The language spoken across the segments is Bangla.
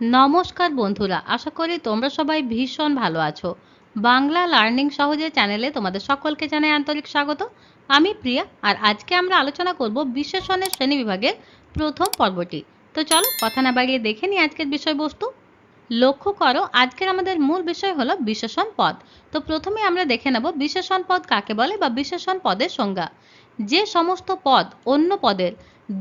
নমস্কার বন্ধুরা, আশা করি তোমরা সবাই ভীষণ ভালো আছো। বাংলা লার্নিং সহজে চ্যানেলে তোমাদের সকলকে জানাই আন্তরিক স্বাগত। আমি প্রিয়া, আর আজকে আমরা আলোচনা করব বিশেষণের শ্রেণি বিভাগের প্রথম পর্বটি। তো চলো, কথা না বাড়িয়ে দেখে নিই আজকের বিষয়বস্তু। লক্ষ্য করো, আজকের আমাদের মূল বিষয় হলো বিশেষণ পদ। তো প্রথমে আমরা দেখে নেব বিশেষণ পদ কাকে বলে বা বিশেষণ পদের সংজ্ঞা। যে সমস্ত পদ অন্য পদের,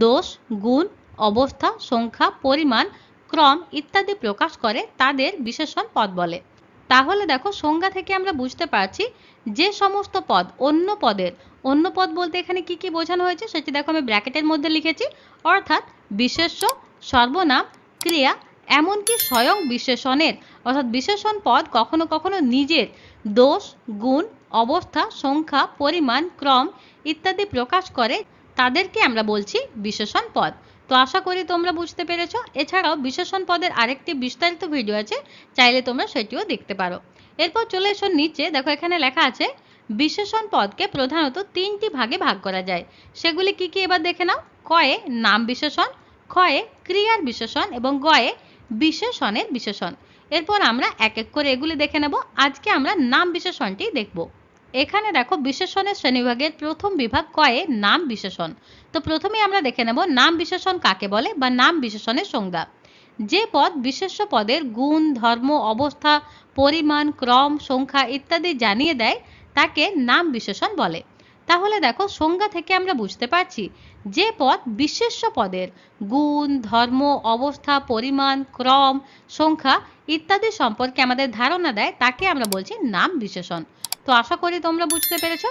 দোষ, গুণ, অবস্থা, সংখ্যা, পরিমাণ ক্রম ইত্যাদি প্রকাশ করে তাদের বিশেষণ পদ বলে। তাহলে দেখো সংজ্ঞা থেকে আমরা বুঝতে পারছি যে সমস্ত পদ অন্য পদের, অন্য পদ বলতে এখানে কি কি বোঝানো হয়েছে সেটি দেখো আমি ব্র্যাকেটের মধ্যে লিখেছি। অর্থাৎ বিশেষ্য, সর্বনাম, ক্রিয়া, এমনকি স্বয়ং বিশেষণের। অর্থাৎ বিশেষণ পদ কখনো কখনো নিজের দোষ, গুণ, অবস্থা, সংখ্যা, পরিমাণ, ক্রম ইত্যাদি প্রকাশ করে। তাদেরকে আমরা বলছি বিশেষণ পদ। তো আশা করি তোমরা বুঝতে পেরেছ। এছাড়াও বিশেষণ পদের আরেকটি বিস্তারিত ভিডিও আছে, চাইলে তোমরা সেটিও দেখতে পারো। এরপর চলে এসো নিচে। দেখো এখানে লেখা আছে, বিশেষণ পদকে প্রধানত তিনটি ভাগে ভাগ করা যায়। সেগুলি কি কি এবার দেখে নাও? কয়ে নাম বিশেষণ, ক্ষয়ে ক্রিয়ার বিশেষণ, এবং গয়ে বিশেষণের বিশেষণ। এরপর আমরা এক এক করে এগুলি দেখে নেব। আজকে আমরা নাম বিশেষণটি দেখব। এখানে দেখো বিশেষণের শ্রেণীভাগের প্রথম বিভাগ কয়ে নাম বিশেষণ। তো প্রথমে আমরা দেখে নেব নাম বিশেষণ কাকে বলে বা নাম বিশেষণের সংজ্ঞা। যে পদ বিশেষ্য পদের গুণ, ধর্ম, অবস্থা, পরিমাণ, ক্রম, সংখ্যা ইত্যাদি জানিয়ে দেয় তাকে নাম বিশেষণ বলে। তাহলে দেখো সংজ্ঞা থেকে আমরা বুঝতে পারছি যে পদ বিশেষ্য পদের গুণ, ধর্ম, অবস্থা, পরিমাণ, ক্রম, সংখ্যা ইত্যাদি সম্পর্কে আমাদের ধারণা দেয় তাকে আমরা বলছি নাম বিশেষণ। তো আশা করি তোমরা বুঝতে পেরেছ।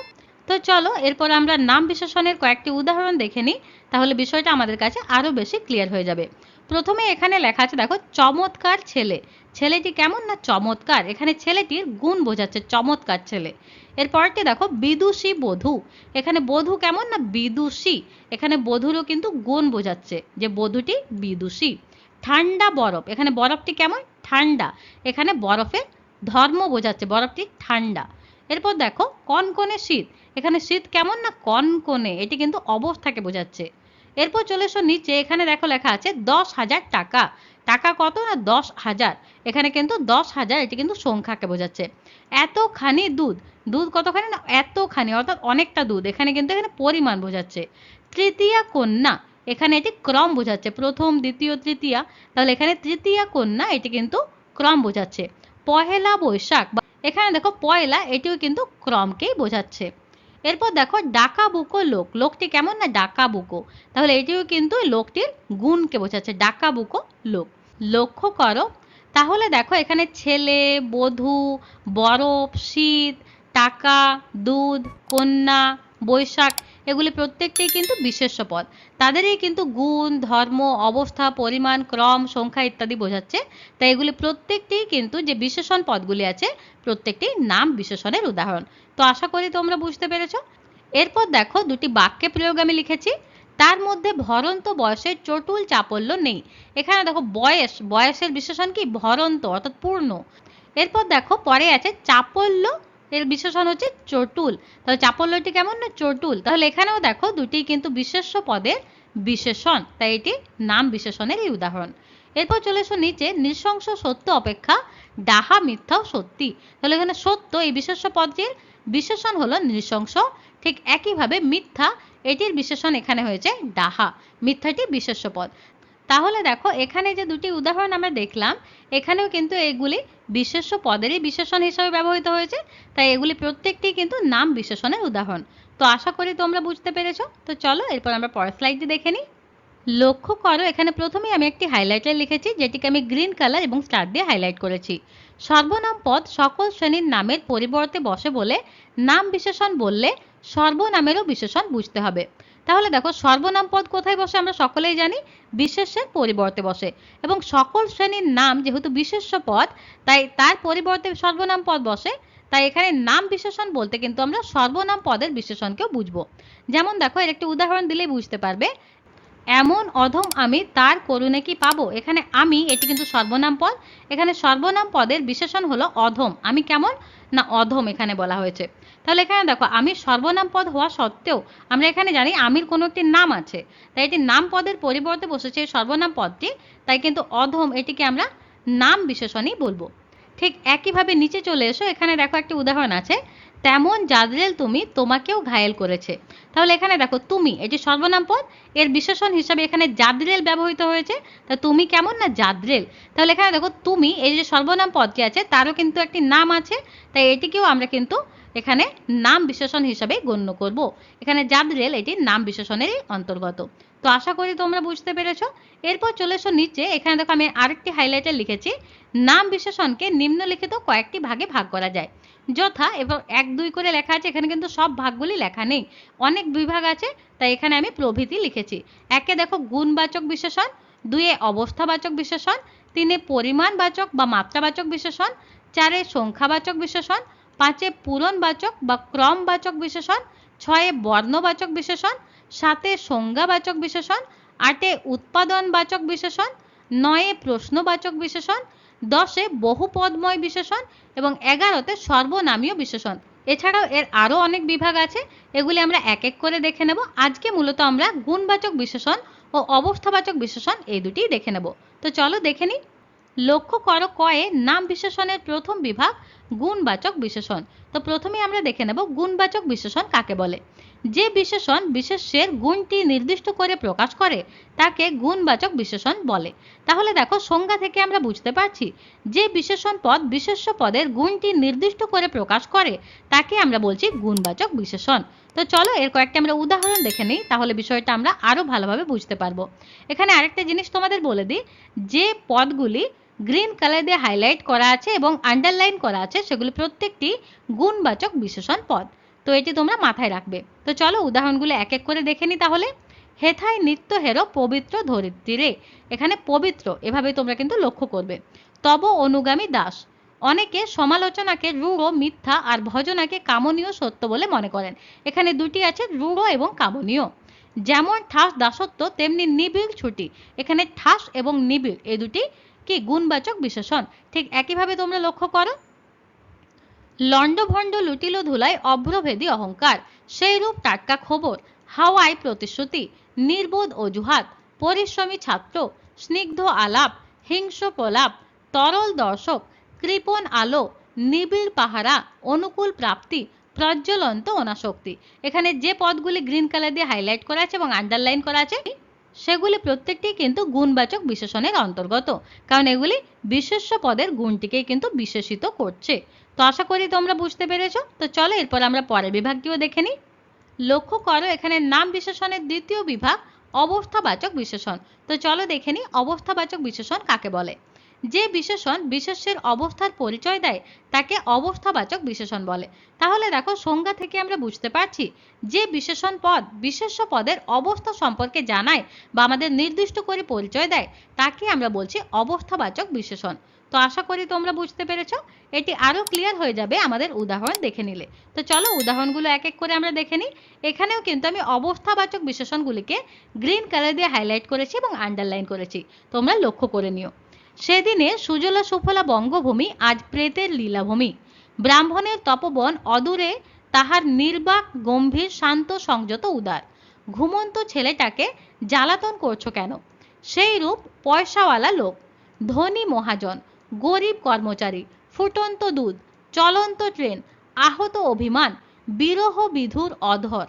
তো চলো, এরপর আমরা নাম বিশেষণের কয়েকটি উদাহরণ দেখে নিই, তাহলে বিষয়টা আমাদের কাছে আরও বেশি ক্লিয়ার হয়ে যাবে। প্রথমে এখানে লেখা আছে, দেখো, চমৎকার ছেলে। ছেলেটি কেমন না চমৎকার? এখানে ছেলেটির গুণ বোঝাচ্ছে, চমৎকার ছেলে। এরপরটি, দেখো, বিদুষী বধূ। এখানে বধূ কেমন না বিদুষী? এখানে বধূরও কিন্তু গুণ বোঝাচ্ছে যে বধূটি বিদুষী। ঠান্ডা বরফ। এখানে বরফটি কেমন? ঠান্ডা। এখানে বরফের ধর্ম বোঝাচ্ছে, বরফটি ঠান্ডা। এরপর দেখো, কনকনে শীত। এখানে শীত কেমন না কনকনে, এটি কিন্তু অবস্থাকে বোঝাচ্ছে। এরপর চলে এসো নিচে, এখানে দেখো লেখা আছে দশ হাজার টাকা। টাকা কত না দশ হাজার? এখানে কিন্তু দশ হাজার, এটি কিন্তু সংখ্যাকে বোঝাচ্ছে। এতখানি দুধ দুধ কতখানি না এতখানি, অর্থাৎ অনেকটা দুধ। এখানে কিন্তু এখানে পরিমাণ বোঝাচ্ছে। তৃতীয়া কন্যা, এখানে এটি ক্রম বোঝাচ্ছে, প্রথম, দ্বিতীয়, তৃতীয়া। তাহলে এখানে তৃতীয়া কন্যা, এটি কিন্তু ক্রম বোঝাচ্ছে। পহেলা বৈশাখ এখানে দেখো পয়লা, এটিও কিন্তু ক্রমকেই বোঝাচ্ছে। এরপর দেখো ডাকা বুকো লোক, লোকটি কেমন না ডাকা বুকো তাহলে এটিও কিন্তু লোকটির গুণকে বোঝাচ্ছে ডাকা বুকো লোক। লক্ষ্য করো, তাহলে দেখো এখানে ছেলে, বধূ, বরফ, শীত, টাকা, দুধ, কন্যা, বৈশাখ এগুলি প্রত্যেকটাই কিন্তু বিশেষ্য পদ। তাদেরই কিন্তু গুণ, ধর্ম, অবস্থা, পরিমাণ, ক্রম, সংখ্যা ইত্যাদি বোঝাচ্ছে। তাই এগুলি প্রত্যেকটিই কিন্তু যে বিশেষণ পদগুলি আছে প্রত্যেকটি নাম বিশেষণের উদাহরণ। তো আশা করি তোমরা বুঝতে পেরেছ। এরপর দেখো দুটি বাক্যে প্রয়োগ আমি লিখেছি। তার মধ্যে ভরন্ত বয়সের চটুল চাপল্য নেই। এখানে দেখো বয়স, বয়সের বিশেষণ কি? ভরন্ত, অর্থাৎ পূর্ণ। এরপর দেখো পরে আছে চাপল্য এর বিশেষণ হচ্ছে চটুল। তাহলে চাপল্যটি কেমন না? চটুল। তাহলে এখানেও দেখো দুটি কিন্তু বিশেষ্য পদের বিশেষণ। তাই এটি নাম বিশেষণের এই উদাহরণ। এরপর চলে এসো নিচে, নৃশংস সত্য অপেক্ষা, ডাহা মিথ্যাও সত্যি। তাহলে এখানে সত্য, এই বিশেষ্য পদটির বিশেষণ হলো নৃশংস। ঠিক একইভাবে মিথ্যা, এটির বিশেষণ এখানে হয়েছে ডাহা। মিথ্যাটি বিশেষ্য পদ। তাহলে দেখো, এখানে যে দুটি উদাহরণ আমরা দেখলাম, এখানেও কিন্তু এগুলি বিশেষ্য পদেরই বিশেষণ হিসাবে ব্যবহৃত হয়েছে। তাই এগুলি প্রত্যেকটি কিন্তু নাম বিশেষণের উদাহরণ। তো আশা করি তোমরা বুঝতে পেরেছ। তো চলো, এরপর আমরা পরের স্লাইডটি দেখে নিই। লক্ষ্য করো, এখানে প্রথমেই আমি একটি হাইলাইটার লিখেছি, যেটিকে আমি গ্রিন কালার এবং স্টার দিয়ে হাইলাইট করেছি। সর্বনাম পদ সকল শ্রেণির নামের পরিবর্তে বসে বলে নাম বিশেষণ বললে সর্বনামেরও বিশেষণ বুঝতে হবে। তাহলে দেখো সর্বনাম পদ কোথায় বসে আমরা সকলেই জানি? বিশেষের পরিবর্তে বসে। এবং সকল শ্রেণির নাম যেহেতু বিশেষ্য পদ, তাই তার পরিবর্তে সর্বনাম পদ বসে। তাই এখানে নাম বিশেষণ বলতে কিন্তু আমরা সর্বনাম পদের বিশেষণকেও বুঝব। যেমন দেখো, এর একটি উদাহরণ দিলেই বুঝতে পারবে। এমন অধম আমি তার করুণে কি পাবো? এখানে আমি, এটি কিন্তু সর্বনাম পদ। এখানে সর্বনাম পদের বিশেষণ হলো অধম। আমি কেমন? না, অধম এখানে বলা হয়েছে। তাহলে এখানে দেখো আমির সর্বনাম পদ হওয়া সত্ত্বেও আমরা এখানে জানি আমির কোনো একটি নাম আছে। তাই এটি নাম পদের পরিবর্তে বসেছে সর্বনাম পদটি, তাই কিন্তু অধম এটিকে আমরা নাম বিশেষণই বলব। ঠিক একইভাবে নিচে চলে এসো, এখানে দেখো একটি উদাহরণ আছে, তেমন জাদরেল তুমি তোমাকেও ঘায়েল করেছে। তাহলে এখানে দেখো, তুমি এটি সর্বনাম পদ, এর বিশেষণ হিসাবে এখানে জাদরেল ব্যবহৃত হয়েছে। তা তুমি কেমন না জাদরেল তাহলে এখানে দেখো, তুমি এই যে সর্বনাম পদটি আছে, তারও কিন্তু একটি নাম আছে, তাই এটিকেও আমরা কিন্তু এখানে নাম বিশেষণ হিসাবে গণ্য করব। এখানে জাদরেল এটি নাম বিশেষণের অন্তর্গত। তো আশা করি তোমরা বুঝতে পেরেছ। এরপর চলে এসো নিচে। এখানে দেখো আমি আরেকটি হাইলাইটার লিখেছি। নাম বিশেষণকে নিম্নলিখিত কয়েকটি ভাগে ভাগ করা যায়। যথা এবং এক, দুই করে লেখা আছে। এখানে কিন্তু সব ভাগগুলি লেখা নেই। অনেক বিভাগ আছে, তাই এখানে আমি প্রভৃতি লিখেছি। একে দেখো গুণবাচক বিশেষণ, দুয়ে অবস্থাবাচক বিশেষণ, তিনে পরিমাণবাচক বা মাত্রাবাচক বিশেষণ, চারে সংখ্যাবাচক বিশেষণ পাঁচে পূরণবাচক বা ক্রমবাচক বিশেষণ, ছয়ে বর্ণবাচক বিশেষণ, সাতে সংজ্ঞাবাচক বিশেষণ, আটে উৎপাদনবাচক বিশেষণ, নয়ে প্রশ্নবাচক বিশেষণ, দশে বহুপদময় বিশেষণ এবং এগারোতে সর্বনামীয় বিশেষণ। এছাড়াও এর আরও অনেক বিভাগ আছে, এগুলি আমরা এক এক করে দেখে নেব। আজকে মূলত আমরা গুণবাচক বিশেষণ ও অবস্থাবাচক বিশেষণ এই দুটি দেখে নেব। তো চলো দেখে নিই। লক্ষ্য করো কয়ে নাম বিশেষণের প্রথম বিভাগ গুণবাচক বিশেষণ। তো প্রথমে আমরা দেখে নেব গুণবাচক বিশেষণ কাকে বলে। যে বিশেষণ বিশেষ্যের গুণটি নির্দিষ্ট করে প্রকাশ করে, তাকে গুণবাচক বিশেষণ বলে। তাহলে দেখো, সংজ্ঞা থেকে আমরা বুঝতে পারছি, যে বিশেষণ পদ বিশেষ্য পদের গুণটি নির্দিষ্ট করে প্রকাশ করে, তাকে আমরা বলছি গুণবাচক বিশেষণ। তো চলো এর কয়েকটা আমরা উদাহরণ দেখে নিই, তাহলে বিষয়টা আমরা আরও ভালোভাবে বুঝতে পারব। এখানে আরেকটা জিনিস তোমাদের বলে দিই, যে পদগুলি গ্রিন কালার দিয়ে হাইলাইট করা আছে এবং আন্ডারলাইন করা আছে সেগুলি প্রত্যেকটি গুণবাচক বিশেষণ পদ। তো এটি তোমরা মাথায় রাখবে। তো চলো উদাহরণগুলো এক এক করে দেখে নিই তাহলে। হেথায় নিত্য হেরো পবিত্র ধরিত্রীরে এখানে পবিত্র, এভাবে তোমরা কিন্তু লক্ষ্য করবে। তব অনুগামী দাস। অনেকে সমালোচনাকে রূঢ়, মিথ্যা আর ভজনাকে কামনীয় সত্য বলে মনে করেন। এখানে দুটি আছে, রূঢ় এবং কামনীয়। যেমন ঠাস দাসত্ব, তেমনি নিবিড় ছুটি। এখানে ঠাস এবং নিবিড় এই দুটি কি? গুণবাচক বিশেষণ। ঠিক একইভাবে তোমরা লক্ষ্য করো। লণ্ডভণ্ড লুটিল ধুলায় অভ্রভেদী অহংকার। সেই রূপ টাটকা খবর, হাওয়ায় প্রতিশ্রুতি, নির্বোধ অজুহাত, পরিশ্রমী ছাত্র, স্নিগ্ধ আলাপ, হিংস্র প্রলাপ, তরল দর্শক, কৃপণ আলো, নিবিড় পাহারা, অনুকূল প্রাপ্তি, প্রজ্বলন্ত অনাসক্তি। এখানে যে পদগুলি গ্রিন কালার দিয়ে হাইলাইট করা আছে এবং আন্ডারলাইন করা আছে সেগুলি প্রত্যেকটি কিন্তু গুণবাচক বিশেষণের অন্তর্গত, কারণ এগুলি বিশেষ্য পদের গুণটিকে কিন্তু বিশেষিত করছে। তো আশা করি তোমরা বুঝতে পেরেছ। তো চলো এরপর আমরা পরের বিভাগটিও দেখে নিই। লক্ষ্য করো, এখানে নাম বিশেষণের দ্বিতীয় বিভাগ অবস্থাবাচক বিশেষণ। তো চলো দেখে নিই অবস্থাবাচক বিশেষণ কাকে বলে। যে বিশেষণ বিশেষের অবস্থার পরিচয় দেয়, তাকে অবস্থাবাচক বিশেষণ বলে। তাহলে দেখো, সংজ্ঞা থেকে আমরা বুঝতে পারছি, যে বিশেষণ পদ বিশেষ্য পদের অবস্থা সম্পর্কে জানায় বা আমাদের নির্দিষ্ট করে পরিচয় দেয়, তাকে আমরা বলছি অবস্থাবাচক বিশেষণ। তো আশা করি তোমরা বুঝতে পেরেছ, এটি আরও ক্লিয়ার হয়ে যাবে আমাদের উদাহরণ দেখে নিলে। তো চলো উদাহরণগুলো এক এক করে আমরা দেখে নিই। এখানেও কিন্তু আমি অবস্থাবাচক বিশেষণগুলিকে গ্রিন কালার দিয়ে হাইলাইট করেছি এবং আন্ডারলাইন করেছি। তোমরা লক্ষ্য করে নিও। সেদিনে সুজলা সুফলা বঙ্গভূমি, আজ প্রেতের লীলাভূমি। ব্রাহ্মণের তপবন অদূরে তাহার নির্বাক, গম্ভীর, শান্ত, সংযত, উদার। ঘুমন্ত ছেলেটাকে জ্বালাতন করছ কেন? সেই রূপ পয়সাওয়ালা লোক, ধনী মহাজন, গরিব কর্মচারী, ফুটন্ত দুধ, চলন্ত ট্রেন, আহত অভিমান, বিরহ বিধুর অধর,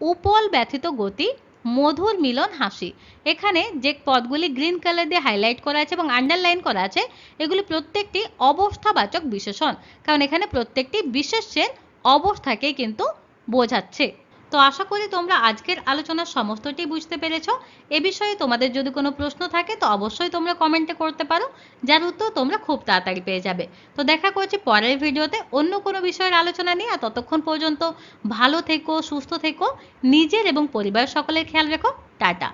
উপল ব্যথিত গতি মধুর মিলন হাসি। এখানে যে পদগুলি গ্রিন কালার দিয়ে হাইলাইট করা আছে এবং আন্ডারলাইন করা আছে, এগুলি প্রত্যেকটি অবস্থাবাচক বিশেষণ। কারণ এখানে প্রত্যেকটি বিশেষ্যের অবস্থাকে কিন্তু বোঝাচ্ছে। তো আশা করি তোমরা আজকের আলোচনার সমস্তটি বুঝতে পেরেছ। এ বিষয়ে তোমাদের যদি কোনো প্রশ্ন থাকে, তো অবশ্যই তোমরা কমেন্টে করতে পারো, যার উত্তর তোমরা খুব তাড়াতাড়ি পেয়ে যাবে। তো দেখা করছি পরের ভিডিওতে অন্য কোনো বিষয়ের আলোচনা নিয়ে। আর ততক্ষণ পর্যন্ত ভালো থেকো, সুস্থ থেকো, নিজের এবং পরিবার সকলের খেয়াল রেখো। টাটা।